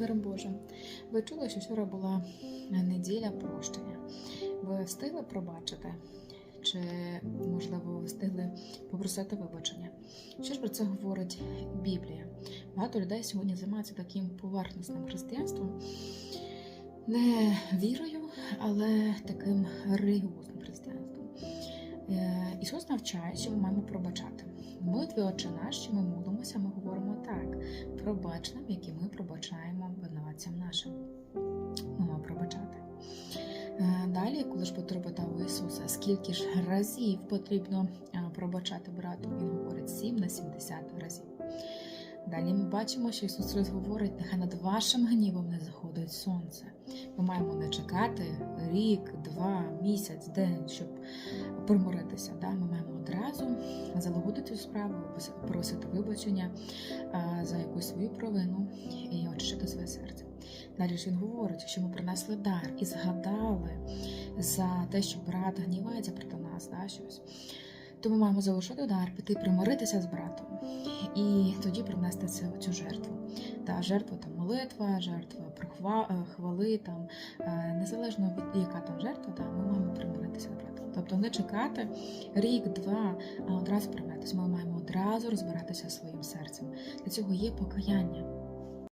миром Божим. Ви чули, що вчора була неділя прощення. Ви встигли пробачити? Чи, можливо, ви встигли попросити вибачення? Що ж про це говорить Біблія? Багато людей сьогодні займаються таким поверхностним християнством, не вірою, але таким релігіозним християнством. Е, Ісус навчає, що ми маємо пробачати. Молитві Отче наш, що ми молимося, ми говоримо так: пробач нам, які ми пробачаємо нашим. Ми маємо пробачати. Е, Далі, коли ж у Ісуса, скільки ж разів потрібно е, пробачати брату, він говорить 7 на 70 разів. Далі ми бачимо, що Ісус Христос говорить, нехай над вашим гнівом не заходить сонце. Ми маємо не чекати рік, два, місяць, день, щоб примиритися. Да? Ми маємо одразу залагодити справу, просити вибачення за якусь свою провину і очистити своє серце. Далі ж він говорить, що ми принесли дар і згадали за те, що брат гнівається проти нас, да, щось. То ми маємо залишити дар, піти примиритися з братом і тоді принести цю, цю жертву. Та жертва там молитва, жертва прохва, е, хвали, там е, незалежно від яка там жертва, да, ми маємо примиритися з братом. Тобто не чекати рік-два, а одразу примиритися. Ми маємо одразу розбиратися своїм серцем. Для цього є покаяння.